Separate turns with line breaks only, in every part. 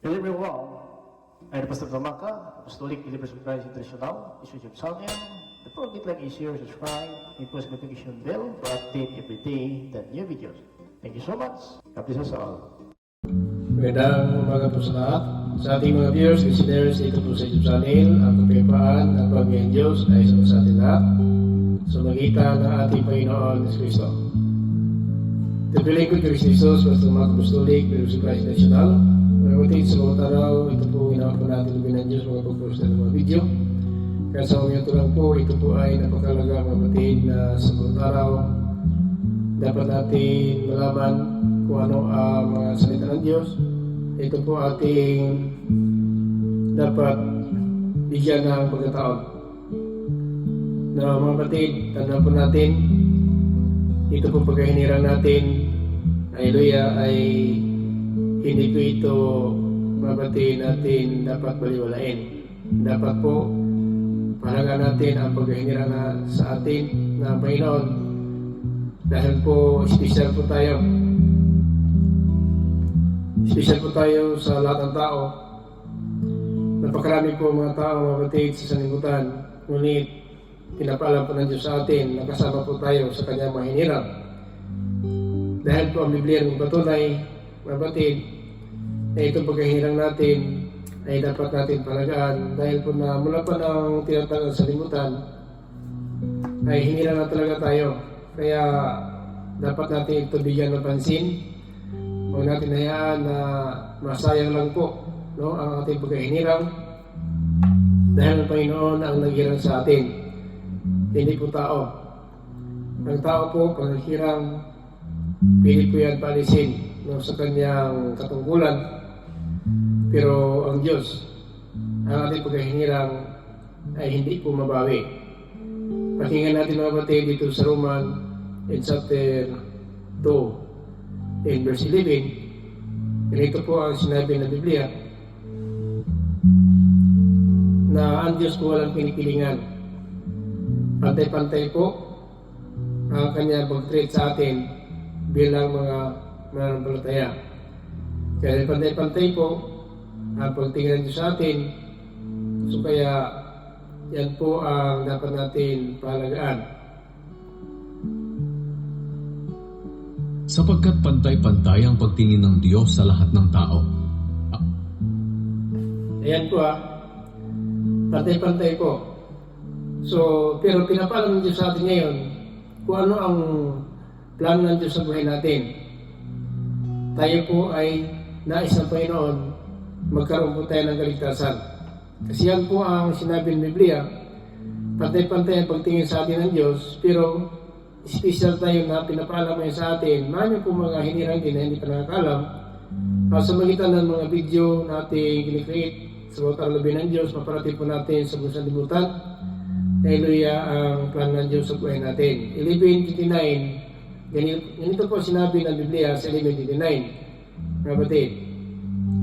Everyone. I'm Pastor Gamaka, Apostolic Believers of Christ International, Bishop of Salmian. The program like is here, subscribe, and post notification bell for update every day the new videos. Thank you so much. God bless us all.
Magandang umaga po sa lahat. Sa ating mga viewers, listeners, dito po sa YouTube channel, ang kapayapaan ng pagmiyang Diyos ay sa sa ating lahat sa magitan ng ating Panginoon Yesus Kristo. Tipiling ko kay Jesus, basta mga apostolic, sa Christ National. Maraming sa mga araw, ito po ginawa po natin ng binang Diyos, mga pag-post na ng mga video. Kaya sa mga lang po, ito po ay napakalaga mga batid na sa mga araw, dapat natin malaman kung ano ang mga salita ng Diyos. Ito po ating dapat bigyan ng pagkataon. Na mga kapatid, tandaan po natin, ito po pagkahinirang natin, hallelujah, ay hindi po ito mabati natin dapat baliwalain. Dapat po, palaga natin ang pagkahinirang na sa atin na Panginoon dahil po special po tayo. Special po tayo sa lahat ng tao. Napakarami po mga tao mga batid sa sanlibutan. Ngunit pinapaalam po ng Diyos sa atin na kasama po tayo sa kanyang mahinirang. Dahil po ang Biblia ng patunay, mga batid, na itong pagkahirang natin ay dapat natin palagaan dahil po na mula pa ng tinatawag sa limutan ay hinirang na talaga tayo. Kaya dapat natin ito bigyan ng pansin. Huwag natin hayaan na masayang lang po no, ang ating pagkahinirang dahil ang Panginoon ang naghirang sa atin. Hindi po tao. Ang tao po, pag naghirang, pili po yan palisin no, sa kanyang katungkulan. Pero ang Diyos, ang ating pagkahinirang ay hindi po mabawi. Pakinggan natin mga batid dito sa Roman in chapter 2 in verse 11. Ganito po ang sinabi ng Biblia na ang Diyos po walang pinipilingan. Pantay-pantay po ang kanya pag-treat sa atin bilang mga mananampalataya. Kaya pantay-pantay po ang pagtingin ng Diyos sa atin. So kaya yan po ang dapat natin pahalagaan.
sapagkat pantay-pantay ang pagtingin ng Diyos sa lahat ng tao.
Ayan po ah. Pantay-pantay po. So, pero pinapalam ng Diyos sa atin ngayon kung ano ang plano ng Diyos sa buhay natin. Tayo po ay nais ng Panginoon magkaroon po tayo ng kaligtasan. Kasi yan po ang sinabi ng Biblia. Pantay-pantay ang pagtingin sa atin ng Diyos, pero special tayo na pinapaalam ngayon sa atin. Marami po mga hinirang din na hindi pa nakakalam. Uh, sa magitan ng mga video natin kinikreate sa mga karalabi ng Diyos, maparating po natin sa buong sanlibutan. Hallelujah ang plan ng Diyos sa buhay natin. 11.29, ganito, ganito po sinabi ng Biblia sa 11.29. Mga batid,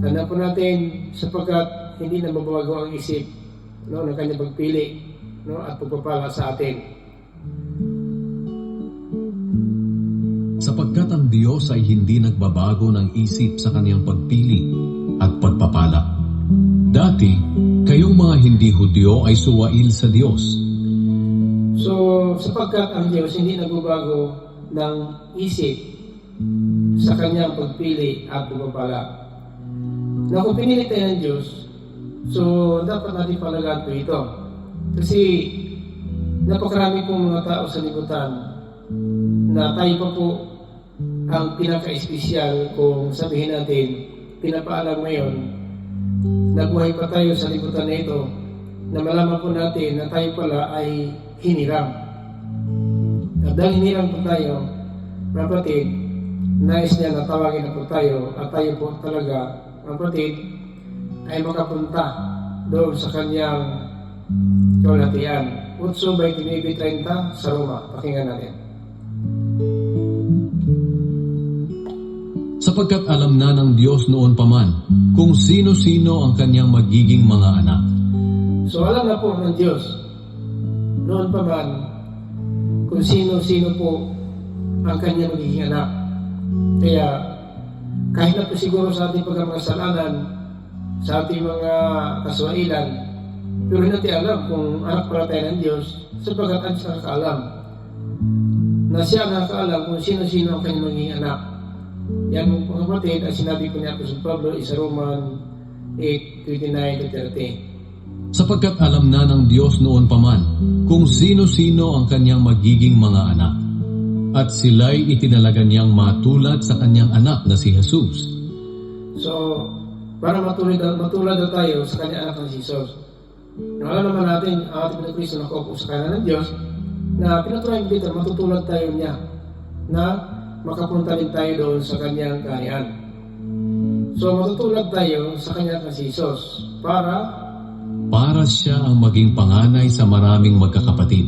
tanda po natin sapagkat hindi na mababago ang isip no, ng kanyang pagpili no, at pagpapala sa atin.
Sapagkat ang Diyos ay hindi nagbabago ng isip sa kaniyang pagpili at pagpapala. Dati, kayong mga hindi Hudyo ay suwail sa Diyos.
So, sapagkat ang Diyos hindi nagbabago ng isip sa kanyang pagpili at pagpapala. Na kung pinili tayo ng Diyos, so dapat natin palagaan po ito. Kasi napakarami pong mga tao sa libutan na tayo pa po ang pinaka-espesyal kung sabihin natin, pinapaalam ngayon, nabuhay pa tayo sa libutan na ito, na malaman po natin na tayo pala ay hiniram. At dahil hiniram po tayo, mga kapatid, nais niya na tawagin na po tayo at tayo po talaga, mga kapatid, ay makapunta doon sa kanyang kaulatian. Utso 29.30 sa Roma. Pakinggan natin.
Sapagkat alam na ng Diyos noon pa man kung sino-sino ang kanyang magiging mga anak.
So alam na po ng Diyos noon pa man kung sino-sino po ang kanyang magiging anak. Kaya kahit na po siguro sa ating pagkamakasalanan sa ating mga kaswailan, pero hindi natin alam kung anak pala tayo ng Diyos sapagkat ang siya nakakaalam na siya nakakaalam kung sino-sino ang kanyang magiging anak. Yan mga kapatid, ang sinabi ko ni Apostol Pablo is Roman 8, 29 30.
Sapagkat alam na ng Diyos noon pa man kung sino-sino ang kanyang magiging mga anak. At sila'y itinalaga niyang matulad sa kanyang anak na si Jesus.
So, para matulad, matulad na tayo sa kanya anak ng Jesus. Nang alam naman natin, ang ating na Kristo nakaupo sa kanan ng Diyos, na pinatuloy dito, matutulad tayo niya, na makapunta rin tayo doon sa kanyang kaharian. So, matutulad tayo sa kanya ng Jesus, para,
Para siya ang maging panganay sa maraming magkakapatid.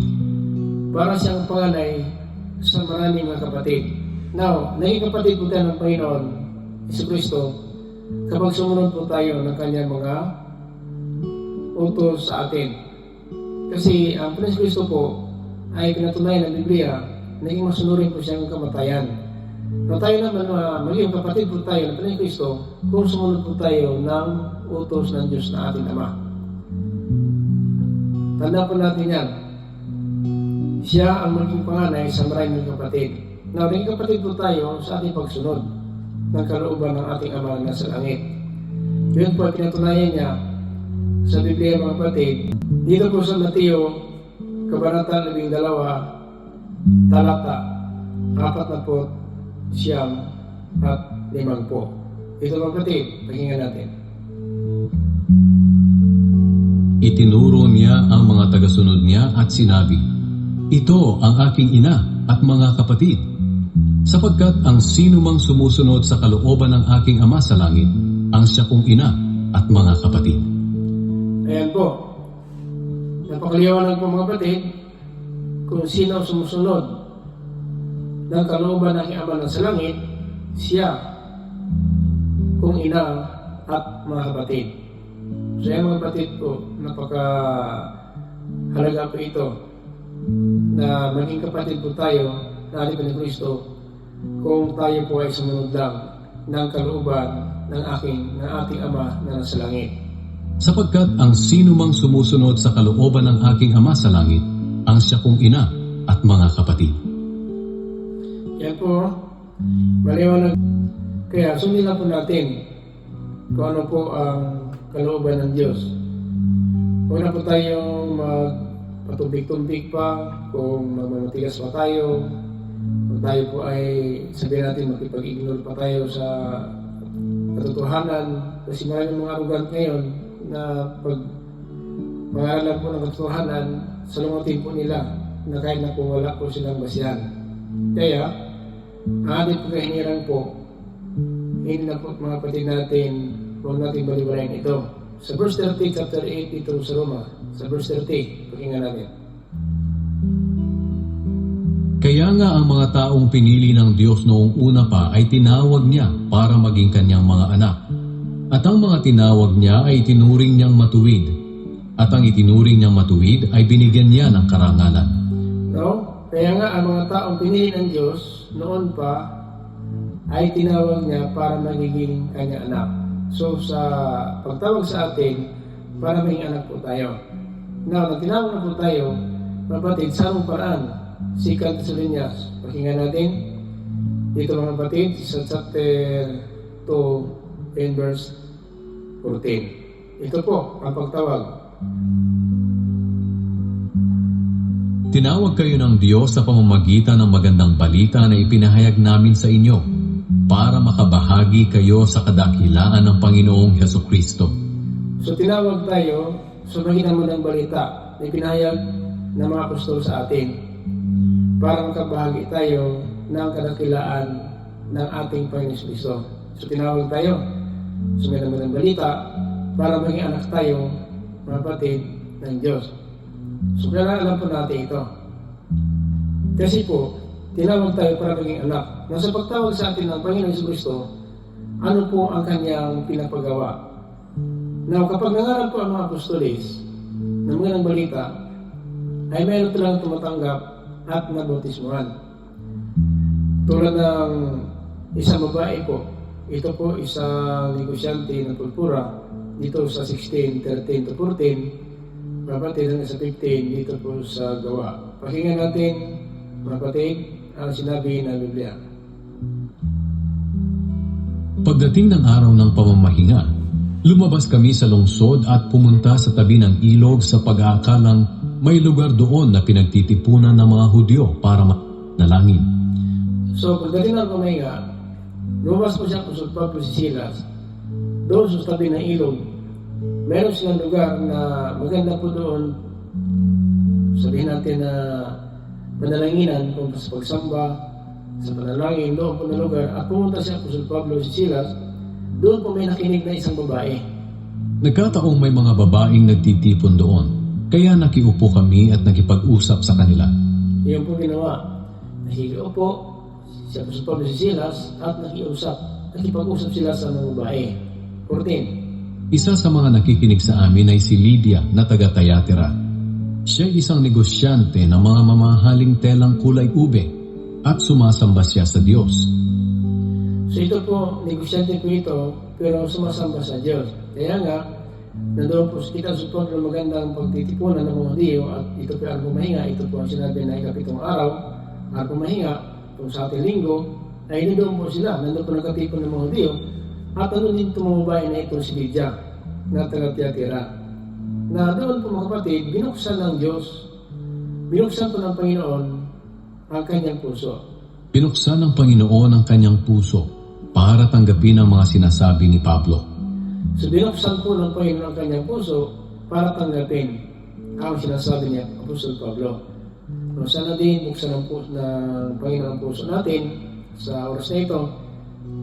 para siyang panganay sa maraming mga kapatid. Now, naging kapatid po tayo ng Panginoon, Iso Kristo, kapag sumunod po tayo ng kanyang mga utos sa atin. Kasi ang Prince Kristo po ay pinatunayan ng Biblia, naging masunurin po siyang kamatayan. Na tayo naman, uh, maging kapatid po tayo ng Prince Kristo kung sumunod po tayo ng utos ng Diyos na ating Ama. Tanda po natin yan. Siya ang maging panganay sa maraming kapatid. Na naging kapatid po tayo sa ating pagsunod ng kalooban ng ating Ama na sa langit. Yun po ay pinatunayan niya sa Biblia mga kapatid. Dito po sa Mateo, Kabanata 12, talata, apat na po, siyam at limang po. Ito mga kapatid, pakinggan natin.
Itinuro niya ang mga tagasunod niya at sinabi, Ito ang aking ina at mga kapatid. Sapagkat ang sino mang sumusunod sa kalooban ng aking ama sa langit, ang siya kong ina at mga kapatid.
Ayan po. Napakaliwanag po mga kapatid kung sino ang sumusunod ng kalooban ng ama na sa langit, siya kung ina at mga kapatid. Yan mga kapatid po, napaka halaga po ito na maging kapatid po tayo na ating ni Kristo kung tayo po ay sumunod lang ng kalooban ng aking, ng ating ama na nasa langit.
Sapagkat ang sino mang sumusunod sa kalooban ng aking ama sa langit, ang siya kong ina at mga kapatid.
Yan po, maliwanag. Kaya sundin na po natin kung ano po ang kalooban ng Diyos. Huwag na po tayong magpatumbik-tumbik pa, kung magmamatigas pa tayo, kung tayo po ay sabihin natin makipag-ignore pa tayo sa katotohanan. Kasi maraming mga arugant ngayon na pag pangalan po ng katotohanan, salungatin po nila na kahit na po wala po silang basihan. Kaya, ang ating pagkahinirang po, hindi na po mga kapatid natin, huwag natin baliwalayin ito. Sa verse 30, chapter 8, dito sa Roma, sa verse 30, pakinggan natin.
Kaya nga ang mga taong pinili ng Diyos noong una pa ay tinawag niya para maging kanyang mga anak. At ang mga tinawag niya ay itinuring niyang matuwid. At ang itinuring niyang matuwid ay binigyan niya ng karangalan.
No? Kaya nga ang mga taong pinili ng Diyos noon pa ay tinawag niya para magiging kanya anak. So sa pagtawag sa atin, para maging anak po tayo. Now, nang tinawag na po tayo, kapatid, sa anong paraan? Second Thessalonians, pakinggan natin. Dito mga kapatid, sa chapter 2 and verse 14. Ito po ang pagtawag.
Tinawag kayo ng Diyos sa pamamagitan ng magandang balita na ipinahayag namin sa inyo para makabahagi kayo sa kadakilaan ng Panginoong Heso Kristo.
So tinawag tayo sa magitan mo ng balita na ipinahayag ng mga apostol sa atin para makabahagi tayo ng kadakilaan ng ating Panginoon Kristo. So tinawag tayo sa magitan mo ng balita para maging anak tayo, mga kapatid ng Diyos. So kailangan alam po natin ito. Kasi po, tinawag tayo para maging anak. Nasa pagtawag sa atin ng Panginoon Hesus Kristo, ano po ang kanyang pinapagawa? Now, kapag nangaral po ang mga apostolis ng mga ng balita, ay mayroon silang tumatanggap at nabautismuhan. Tulad ng isang babae po, ito po isang negosyante ng pulpura dito sa 16, 13 to 14, mga kapatid hanggang sa 15 dito po sa gawa. Pakinggan natin, mga kapatid, ang sinabi ng Biblia.
Pagdating ng araw ng pamamahinga, lumabas kami sa lungsod at pumunta sa tabi ng ilog sa pag-aakalang may lugar doon na pinagtitipunan ng mga Hudyo para manalangin.
So, pagdating ng pamahinga, lumabas po siya sa Pablo si Silas. Doon sa tabi ng ilog, meron silang lugar na maganda po doon. Sabihin natin na manalanginan kung sa pagsamba, sa panalangin, doon po na lugar. At pumunta siya kung sa Pablo si Silas. Doon po may nakinig na isang babae.
Nagkataong may mga babaeng nagtitipon doon, kaya nakiupo kami at nakipag-usap sa kanila.
Iyon po ginawa. Nakikiupo, siya po sa Pablo si Silas at nakiusap. Nakipag-usap sila sa mga babae. 14.
Isa sa mga nakikinig sa amin ay si Lydia na taga Tayatira. Siya isang negosyante ng mga mamahaling telang kulay ube at sumasamba siya sa Diyos.
So ito po, negosyante po ito, pero sumasamba sa Diyos. Kaya nga, nandoon po kita sa po ng magandang pagtitipunan ng mga Diyo at ito po ang pumahinga, ito po ang sinabi na ikapitong araw, ang pumahinga, kung sa ating linggo, ay nandoon po sila, nandoon po nagkatipon ng mga Diyo, at nandoon din tumumabay na ito si Lydia, na taga-tiyatira. Na doon po mga kapatid, binuksan ng Diyos, binuksan po ng Panginoon ang kanyang puso.
Binuksan ng Panginoon ang kanyang puso para tanggapin ang mga sinasabi ni Pablo.
So binuksan po ng Panginoon ang kanyang puso para tanggapin ang sinasabi niya, Apostol Pablo. No, sana din buksan ng, puso, ng Panginoon ang puso natin sa oras na ito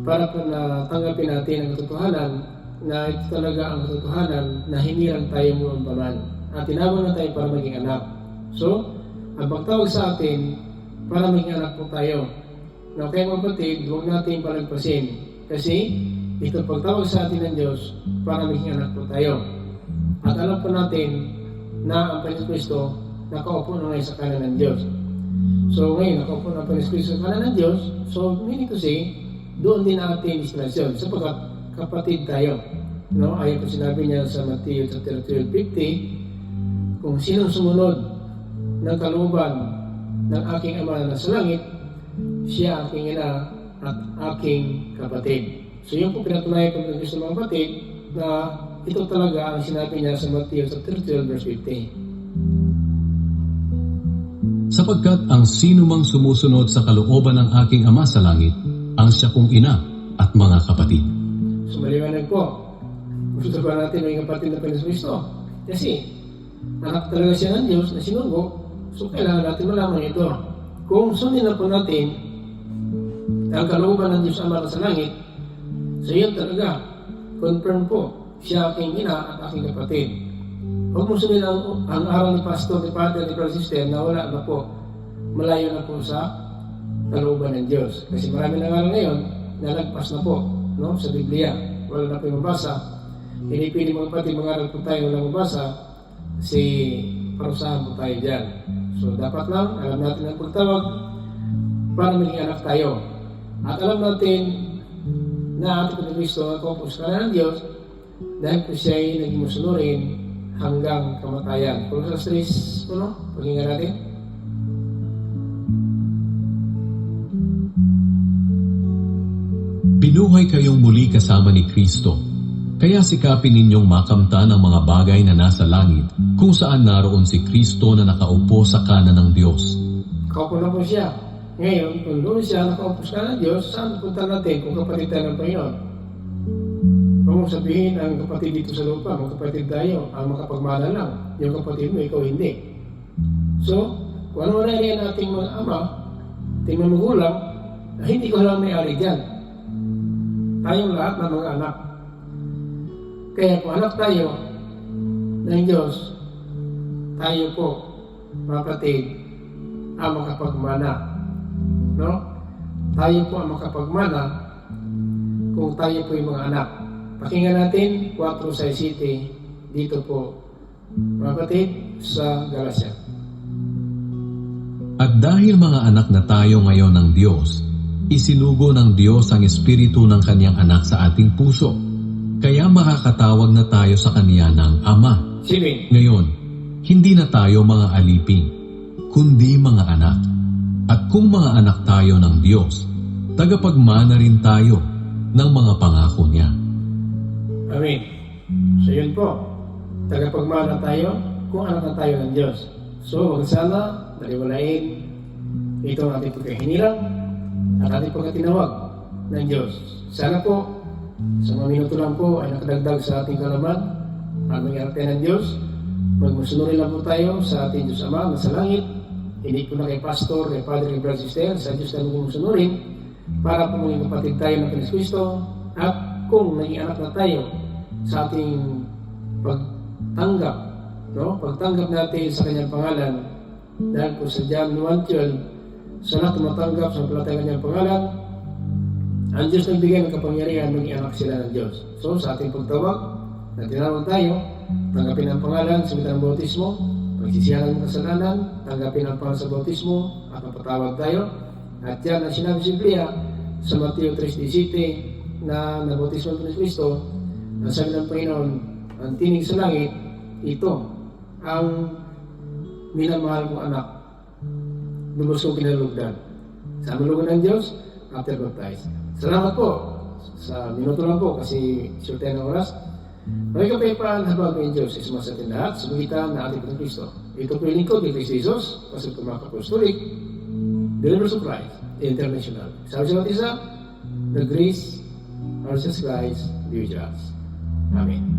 para po na tanggapin natin ang katotohanan na ito talaga ang katotohanan na hinirang tayo man at tinawag na tayo para maging anak. So, ang pagtawag sa atin para maging anak po tayo. Na kaya mga kapatid, huwag natin palagpasin kasi ito pagtawag sa atin ng Diyos para maging anak po tayo. At alam po natin na ang Panginoon Kristo nakaupo na ngayon sa kanan ng Diyos. So ngayon, nakaupo na ang Panginoon Kristo sa kanan ng Diyos. So meaning to say, doon din ang ating destinasyon. Sapagkat kapatid tayo. No? Ayon po sinabi niya sa Matthew chapter 12, 50, kung sinong sumunod ng kalooban ng aking ama na sa langit, siya aking ina at aking kapatid. So yun po pinatunayan ko ng Kristo mga kapatid na ito talaga ang sinabi niya sa Matthew chapter 12 verse 50.
Sapagkat ang sino mang sumusunod sa kalooban ng aking Ama sa langit, ang siya kong ina at mga kapatid.
So maliwanag po. Gusto ba natin maging kapatid ng Panginoon Kristo? Kasi anak talaga siya ng Diyos na sinugo. So kailangan natin malaman ito. Kung sundin na po natin ang kalooban ng Diyos Ama sa langit, so yun talaga, confirm po, siya aking ina at aking kapatid. Huwag mo sundin ang, ang araw ni Pastor, ni Father, ni Brother Sister na wala na po, malayo na po sa kalooban ng Diyos. Kasi marami na nga ngayon, nalagpas na po no, sa Biblia. Wala na yung mabasa. Pinipili mga pati mga aral po tayo na mabasa, si parusahan po tayo dyan. So dapat lang, alam natin ang pagtawag para maging anak tayo. At alam natin na ating Panginoon Kristo ang kapos ka ng Diyos dahil po siya ay naging masunurin hanggang kamatayan. Kung sa stress, ano, pakinggan natin.
Binuhay kayong muli kasama ni Kristo. Kaya sikapin ninyong makamtan ang mga bagay na nasa langit kung saan naroon si Kristo na nakaupo sa kanan ng Diyos.
Kaupo na po siya. Ngayon, kung doon siya nakaupo sa kanan ng Diyos, saan punta natin kung kapatid tayo ng Panginoon? Huwag sabihin ang kapatid dito sa lupa, mga kapatid tayo, ang makapagmana lang. Yung kapatid mo, ikaw hindi. So, kung ano na rin ating mga ama, ating mga magulang, hindi ko lang may-ari dyan. Tayong lahat ng mga anak. Kaya kung anak tayo ng Diyos, tayo po, mga kapatid, ang makapagmana. No? Tayo po ang makapagmana kung tayo po yung mga anak. Pakinggan natin 4.6 dito po, mga kapatid, sa Galacia.
At dahil mga anak na tayo ngayon ng Diyos, isinugo ng Diyos ang Espiritu ng Kanyang anak sa ating puso. Kaya makakatawag na tayo sa Kanya ng Ama.
Silin.
Ngayon, hindi na tayo mga alipin, kundi mga anak. At kung mga anak tayo ng Diyos, tagapagmana rin tayo ng mga pangako niya.
Amen. So yun po. Tagapagmana tayo kung anak na tayo ng Diyos. So huwag sana baliwalain ito ang ating pagkahinirang at ating pagkatinawag ng Diyos. Sana po, sa mga minuto lang po ay nakadagdag sa ating kalaman at maging arte ng Diyos. Magmusunurin lang po tayo sa ating Diyos Ama na sa langit. Hindi po na kay pastor, kay father, kay brother, sister, sa Diyos na magmusunurin para po maging kapatid tayo ng Kristo at kung naging anak na tayo sa ating pagtanggap, no? pagtanggap natin sa kanyang pangalan dahil po sa John 1.12 sa lahat tumatanggap sa palatay kanyang pangalan ang Diyos nagbigay ng kapangyarihan maging anak sila ng Diyos. So sa ating pagtawag na tinawag tayo, tanggapin ang pangalan sa mitang bautismo, pagsisihan ng kasalanan, tanggapin ang pangalan sa bautismo, at mapatawag tayo. At yan ang sinabi si Biblia sa Mateo 3.17 na nabautismo ng Kristo, na sabi ng Panginoon, ang tinig sa langit, ito ang minamahal kong anak. Lubos kong kinalugdan. Sa malugan ng Diyos, after baptized. Salamat po sa minuto lang po kasi sure tayo ng oras. May kapayapaan habang ng Diyos is sa atin lahat sa na ating Panginoon Kristo. Ito po yung lingkod ni Kristo Jesus, pasal po mga kapostolik, Deliverance of Christ International. Sabi sa isa, the grace of Jesus Christ be with us. Amen.